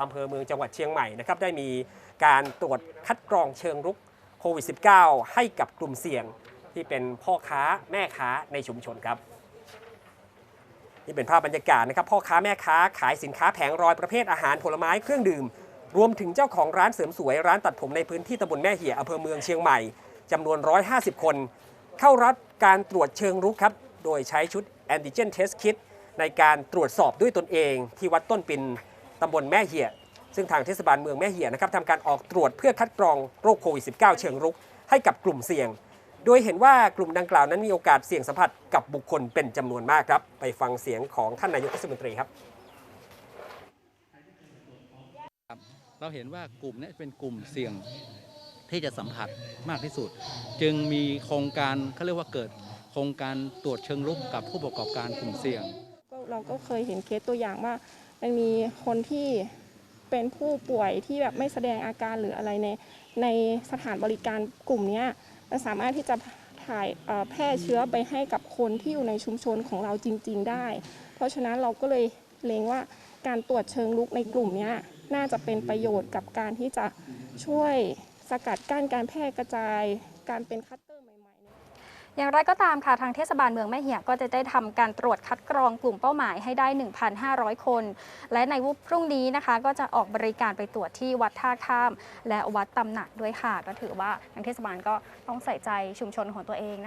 อำเภอเมืองจังหวัดเชียงใหม่นะครับได้มีการตรวจคัดกรองเชิงรุกโควิด -19 ให้กับกลุ่มเสี่ยงที่เป็นพ่อค้าแม่ค้าในชุมชนครับ นี่เป็นภาพบรรยากาศนะครับพ่อค้าแม่ค้าขายสินค้าแผงรอยประเภทอาหารผลไม้เครื่องดื่ม รวมถึงเจ้าของร้านเสริมสวยร้านตัดผมในพื้นที่ตำบลแม่เหี่ยอำเภอเมืองเชียงใหม่จำนวน 150 คน เข้ารับการตรวจเชิงรุกครับ โดยใช้ชุด Antigen Test Kit ในการตรวจสอบด้วยตนเองที่วัดต้นปิน ตำบลแม่เหี่ย ซึ่งทางเทศบาลเมืองแม่เหี่ยนะครับทำการออกตรวจเพื่อคัดกรองโรคโควิด -19 เชิงรุก ให้กับกลุ่มเสี่ยง โดยเห็นว่ากลุ่มดังกล่าวนั้นมีโอกาสเสี่ยงสัมผัสกับบุคคลเป็นจำนวนมากครับ ไปฟังเสียงของท่านนายกเทศมนตรีครับ เราเห็นว่ากลุ่มเนี้เป็นกลุ่มเสี่ยงที่จะสัมผัสมากที่สุด จึงมีโครงการเขาเรียกว่าเกิดโครงการตรวจเชิงรุกกับผู้ประกอบการกลุ่มเสี่ยงก็เราก็เคยเห็นเคสตัวอย่างว่า มันมีคนที่เป็นผู้ป่วยที่แบบไม่แสดงอาการหรืออะไรในในสถานบริการกลุ่มนี้มันสามารถที่จะถ่ายแพร่เชื้อไปให้กับคนที่อยู่ในชุมชนของเราจริง ๆ ได้ เพราะฉะนั้นเราก็เลยเลงว่าการตรวจเชิงลุกในกลุ่มนี้น่าจะเป็นประโยชน์กับการที่จะช่วยสกัดกั้นการแพร่กระจายการเป็นคัตเตอร์ อย่างไรก็ตามค่ะ ทางเทศบาลเมืองแม่เหียก็จะได้ทำการตรวจคัดกรองกลุ่มเป้าหมายให้ได้ 1,500 คน และในวันพรุ่งนี้นะคะ ก็จะออกบริการไปตรวจที่วัดท่าข้าม และวัดตำหนักด้วยค่ะ ก็ถือว่าทางเทศบาลก็ต้องใส่ใจชุมชนของตัวเอง